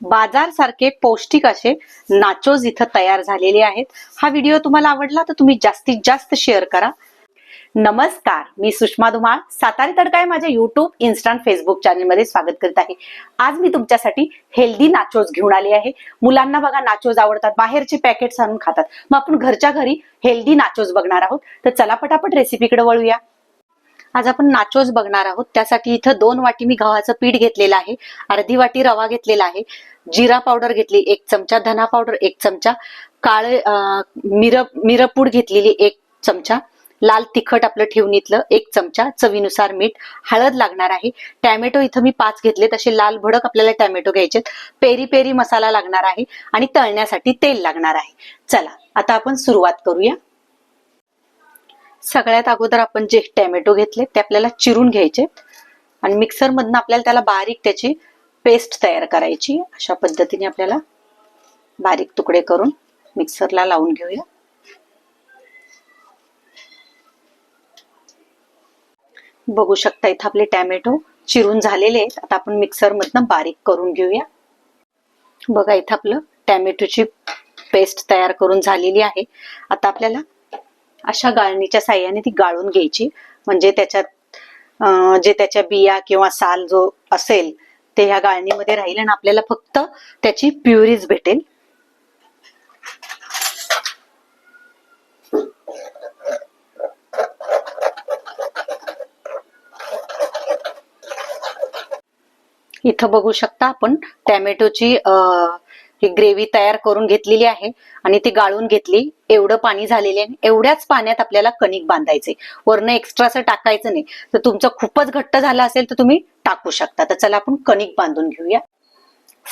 बाजार सारखे पौष्टिक असे नाचोज इथं तयार झालेले आहेत. हा व्हिडिओ तुम्हाला आवडला तर तुम्ही जास्तीत जास्त शेअर करा. नमस्कार मी सुषमा धुमाळ सातारी तडकाय माझ्या युट्यूब इन्स्टांट फेसबुक चॅनलमध्ये स्वागत करत आहे. आज मी तुमच्यासाठी हेल्दी नाचोज घेऊन आली आहे. मुलांना बघा नाचोज आवडतात बाहेरचे पॅकेट्स आणून खातात. मग आपण घरच्या घरी हेल्दी नाचोज बघणार आहोत. तर चला पटापट रेसिपीकडे वळूया. आज आपण नाचोज बघणार आहोत. त्यासाठी इथं दोन वाटी मी गव्हाचं पीठ घेतलेलं आहे. अर्धी वाटी रवा घेतलेला आहे. जिरा पावडर घेतली एक चमचा. धना पावडर एक चमचा. काळे मिर मिरपूड घेतलेली एक चमचा. लाल तिखट आपलं ठेवणीतलं एक चमचा. चवीनुसार मीठ. हळद लागणार आहे. टॅमॅटो इथं मी पाच घेतले तसे लाल भडक आपल्याला टॅमॅटो घ्यायचे पेरी पेरी मसाला लागणार आहे. आणि तळण्यासाठी तेल लागणार आहे. चला आता आपण सुरुवात करूया. सगळ्यात अगोदर आपण जे टॅमॅटो घेतले ते आपल्याला चिरून घ्यायचे. आणि मिक्सर मधनं आपल्याला त्याला बारीक त्याची पेस्ट तयार करायची. अशा पद्धतीने आपल्याला बारीक तुकडे करून मिक्सरला लावून घेऊया. बघू शकता इथं आपले टॅमॅटो चिरून झालेले आहेत. आता आपण मिक्सरमधनं बारीक करून घेऊया. बघा इथं आपलं टॅमॅटोची पेस्ट तयार करून झालेली आहे. आता आपल्याला अशा गाळणीच्या साह्याने ती गाळून घ्यायची. म्हणजे त्याच्यात जे त्याच्या बिया किंवा साल जो असेल ते ह्या गाळणीमध्ये राहील आणि आपल्याला फक्त त्याची प्युरीज भेटेल. इथं बघू शकता आपण टॅमॅटोची अं, ही ग्रेव्ही तयार करून घेतलेली आहे आणि ती गाळून घेतली. एवढं पाणी झालेले आहे. एवढ्याच पाण्यात आपल्याला कणिक बांधायचे. वरनं असं टाकायचं नाही. तर तुमचं खूपच घट्ट झालं असेल तर तुम्ही टाकू शकता. तर चला आपण कणिक बांधून घेऊया.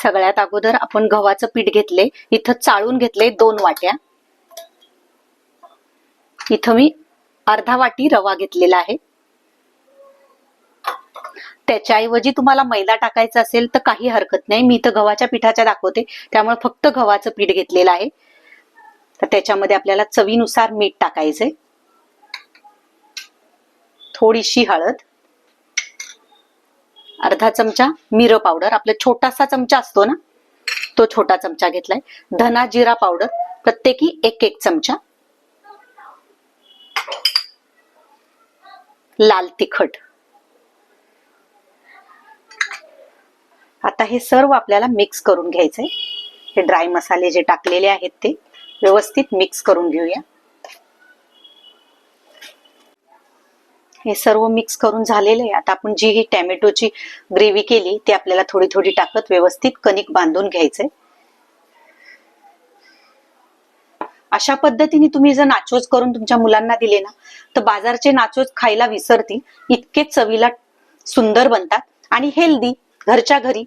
सगळ्यात अगोदर आपण गव्हाचं पीठ घेतले. इथं चाळून घेतले दोन वाट्या. इथं मी अर्धा वाटी रवा घेतलेला आहे. त्याच्याऐवजी तुम्हाला मैदा टाकायचा असेल तर काही हरकत नाही. मी तर गव्हाच्या पिठाच्या दाखवते. त्यामुळे फक्त गव्हाचं पीठ घेतलेलं आहे. तर त्याच्यामध्ये आपल्याला चवीनुसार मीठ टाकायचंय. थोडीशी हळद. अर्धा चमचा मिर पावडर. आपला छोटासा चमचा असतो ना तो छोटा चमचा घेतलाय. धना जिरा पावडर. प्रत्येकी एक एक चमचा. लाल तिखट. आता हे सर्व आपल्याला मिक्स करून घ्यायचंय. हे ड्राय मसाले जे टाकलेले आहेत ते व्यवस्थित मिक्स करून घेऊया. हे सर्व मिक्स करून झालेलं आहे. आता आपण जी ही टॅमॅटोची ग्रेव्ही केली ती आपल्याला थोडी थोडी टाकत व्यवस्थित कणिक बांधून घ्यायचंय. अशा पद्धतीने तुम्ही जर नाचोज करून तुमच्या मुलांना दिले ना तर बाजारचे नाचोज खायला विसरतील. इतके चवीला सुंदर बनतात आणि हेल्दी घरच्या घरी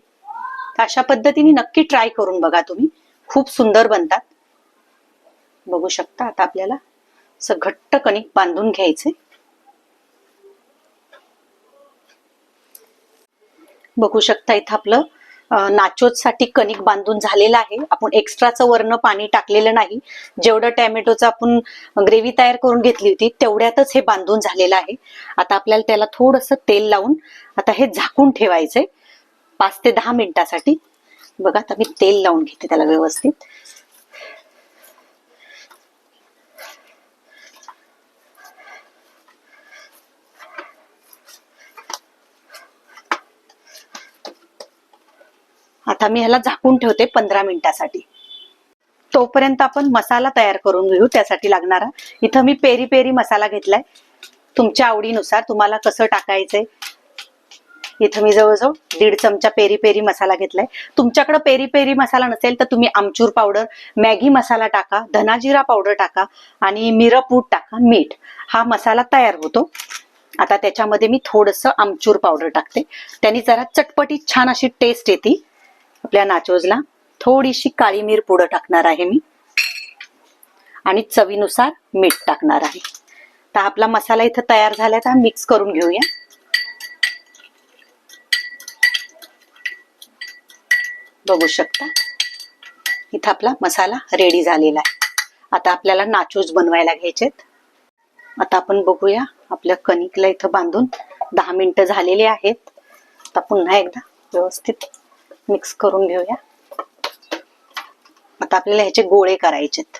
अशा पद्धतीने नक्की ट्राय करून बघा तुम्ही. खूप सुंदर बनतात. बघू शकता आता आपल्याला असं घट्ट कणिक बांधून घ्यायचे बघू शकता इथं आपलं नाचोजसाठी कणिक बांधून झालेलं आहे. आपण एक्स्ट्राचं वर्ण पाणी टाकलेलं नाही. जेवढं टॅमॅटोचं आपण ग्रेव्ही तयार करून घेतली होती तेवढ्यातच हे बांधून झालेलं आहे. आता आपल्याला त्याला थोडंसं तेल लावून आता हे झाकून ठेवायचंय. पाच ते दहा मिनिटासाठी. बघा आता मी तेल लावून घेते त्याला व्यवस्थित. आता मी ह्याला झाकून ठेवते पंधरा मिनिटासाठी. तोपर्यंत आपण मसाला तयार करून घेऊ त्यासाठी लागणारा. इथं मी पेरी पेरी मसाला घेतलाय. तुमच्या आवडीनुसार तुम्हाला कसं टाकायचंय इथं मी जवळजवळ दीड चमचा पेरी पेरी मसाला घेतलाय. तुमच्याकडे पेरी पेरी मसाला नसेल तर तुम्ही आमचूर पावडर मॅगी मसाला टाका धनाजिरा पावडर टाका आणि मिरपूड टाका मीठ. हा मसाला तयार होतो. आता त्याच्यामध्ये मी थोडस आमचूर पावडर टाकते. त्यांनी जरा चटपटीत छान अशी टेस्ट येते. आपल्या नाचोजला थोडीशी काळी मिर पुढं टाकणार आहे मी. आणि चवीनुसार मीठ टाकणार आहे. तर आपला मसाला इथं तयार झाला तर मिक्स करून घेऊया. बघू शकता. इथं आपला मसाला रेडी झालेला आहे. आता आपल्याला नाचोज बनवायला घ्यायचेत. आता आपण बघूया आपल्या कणिकला इथं बांधून दहा मिनिटं झालेली आहेत. आता पुन्हा एकदा व्यवस्थित मिक्स करून घेऊया. आता आपल्याला ह्याचे गोळे करायचेत.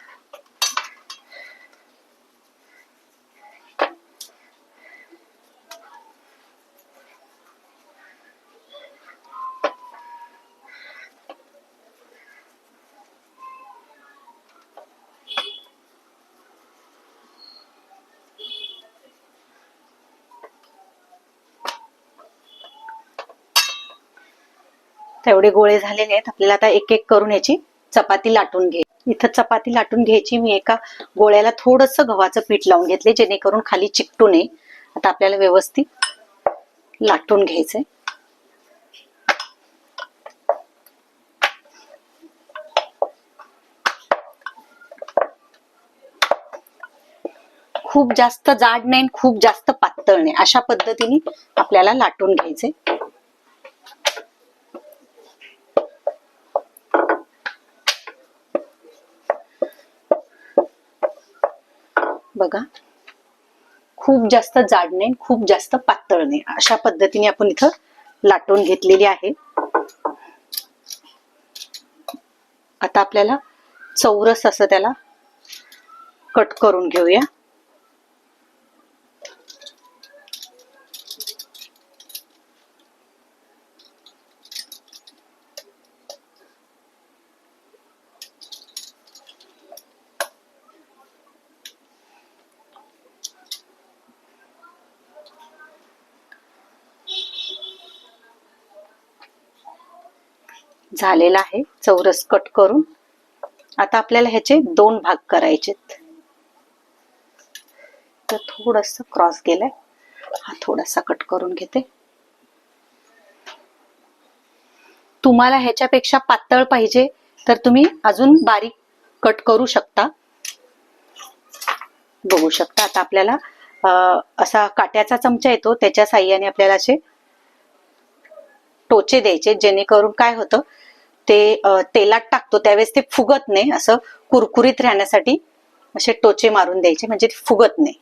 तेवढे गोळे झालेले आहेत. आपल्याला आता एक एक करून याची चपाती लाटून घे. इथं चपाती लाटून घ्यायची. मी एका गोळ्याला थोडस गव्हाचं पीठ लावून घेतले जेणेकरून खाली चिकटू नये. आता आपल्याला व्यवस्थित लाटून घ्यायचंय. खूप जास्त जाड नाही आणि खूप जास्त पातळ नाही. अशा पद्धतीने आपल्याला लाटून घ्यायचे बघा. खूप जास्त जाड नाही खूप जास्त पातळ नाही. अशा पद्धतीने आपण इथं लाटून घेतलेली आहे. आता आपल्याला चौरस असं त्याला कट करून घेऊया. झालेला आहे. चौरस कट करून. आता आपल्याला ह्याचे दोन भाग करायचेत. तर थोडस क्रॉस गेलाय हा थोडासा कट करून घेते. तुम्हाला ह्याच्यापेक्षा पातळ पाहिजे तर तुम्ही अजून बारीक कट करू शकता. बघू शकता आता आपल्याला असा काट्याचा चमचा येतो त्याच्या साह्याने आपल्याला असे टोचे द्यायचे जेणेकरून काय होतं ते तेलात टाकतो. त्यावेळेस ते फुगत नाही. असं कुरकुरीत राहण्यासाठी असे टोचे मारून द्यायचे. म्हणजे ते फुगत नाही.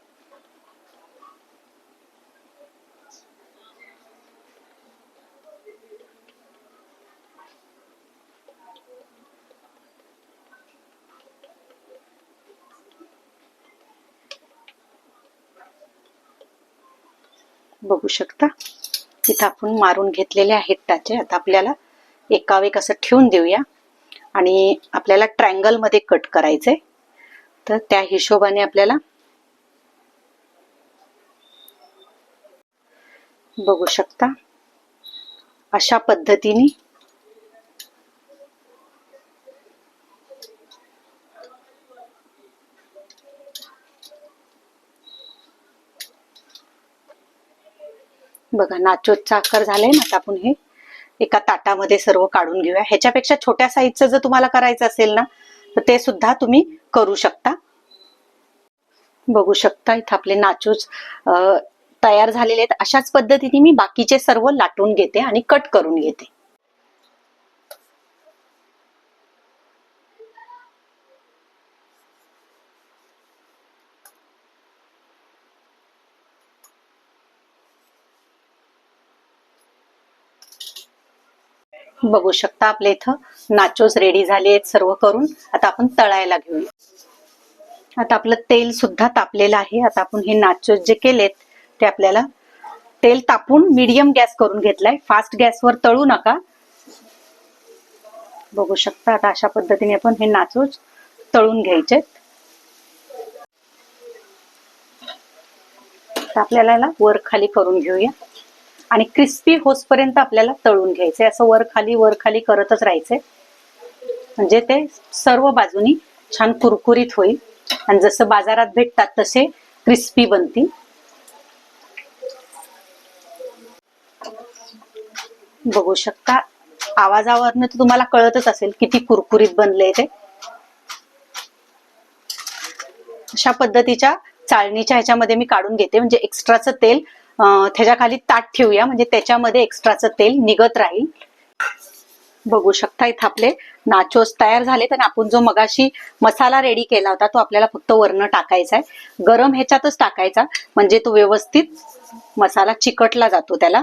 बघू शकता. इथं आपण मारून घेतलेले आहेत टाचे आता आपल्याला एकावेक असं ठेवून देऊया. आणि आपल्याला ट्रँगलमध्ये कट करायचंय. तर त्या हिशोबाने आपल्याला बघू शकता. अशा पद्धतीने बघा नाचोचा आकार झालाय ना आता आपण हे एका ताटामध्ये सर्व काढून घेऊया. ह्याच्यापेक्षा छोट्या साईजचं जर तुम्हाला करायचं असेल ना तर ते सुद्धा तुम्ही करू शकता. बघू शकता इथं आपले नाचूच तयार झालेले आहेत. अशाच पद्धतीने मी बाकीचे सर्व लाटून घेते आणि कट करून घेते. बघू शकता आपल्या इथं. नाचोस रेडी झाले आहेत सर्व करून. आता आपण तळायला घेऊया. आता आपलं तेल सुद्धा तापलेलं आहे. आता आपण हे नाचोस जे केलेत ते आपल्याला तेल तापून मीडियम गॅस करून घेतलाय. फास्ट गॅसवर तळू नका. बघू शकता आता अशा पद्धतीने आपण हे नाचोस तळून घ्यायचे आपल्याला याला वर खाली करून घेऊया. आणि क्रिस्पी होसपर्यंत आपल्याला तळून घ्यायचे असं वर खाली वर खाली करतच राहायचे म्हणजे ते सर्व बाजूनी छान कुरकुरीत होईल. आणि जसं बाजारात भेटतात तसे क्रिस्पी बनतील. बघू शकता आवाजावरनं तर तुम्हाला कळतच असेल किती कुरकुरीत बनले ते. अशा पद्धतीच्या चाळणीच्या ह्याच्यामध्ये मी काढून घेते. म्हणजे एक्स्ट्राचं तेल त्याच्याखाली ताट ठेवूया. म्हणजे त्याच्यामध्ये एक्स्ट्राचं तेल निघत राहील. बघू शकता इथं आपले नाचोस तयार झालेत आणि आपण जो मगाशी मसाला रेडी केला होता तो आपल्याला फक्त वरण टाकायचा आहे. गरम ह्याच्यातच टाकायचा. म्हणजे तो व्यवस्थित मसाला चिकटला जातो त्याला.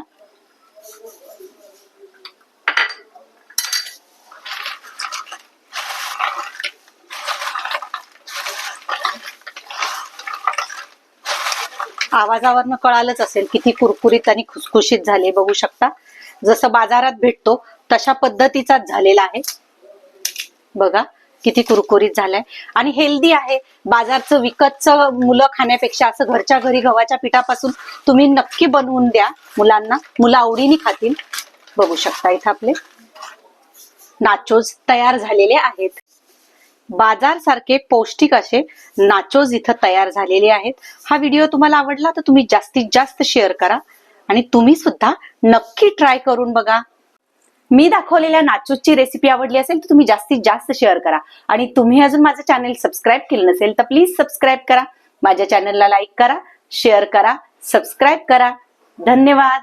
आवाजावरनं कळालंच असेल किती कुरकुरीत आणि खुसखुशीत झाले बघू शकता. जसं बाजारात भेटतो तशा पद्धतीचाच झालेला आहे. बघा किती कुरकुरीत झालाय. आणि हेल्दी आहे. बाजारचं विकतचं मुलं खाण्यापेक्षा असं घरच्या घरी गव्हाच्या पिठापासून तुम्ही नक्की बनवून द्या मुलांना. मुलं आवडीने खातील. बघू शकता इथं आपले नाचोज तयार झालेले आहेत. बाजार सारखे पौष्टिक असे नाचोज इथं तयार झालेले आहेत. हा व्हिडिओ तुम्हाला आवडला तर तुम्ही जास्तीत जास्त शेअर करा आणि तुम्ही सुद्धा नक्की ट्राय करून बघा. मी दाखवलेल्या नाचोजची रेसिपी आवडली असेल तर तुम्ही जास्तीत जास्त शेअर करा. आणि तुम्ही अजून माझं चॅनल सबस्क्राईब केलं नसेल तर प्लीज सबस्क्राईब करा. माझ्या चॅनलला लाईक करा शेअर करा सबस्क्राईब करा. धन्यवाद.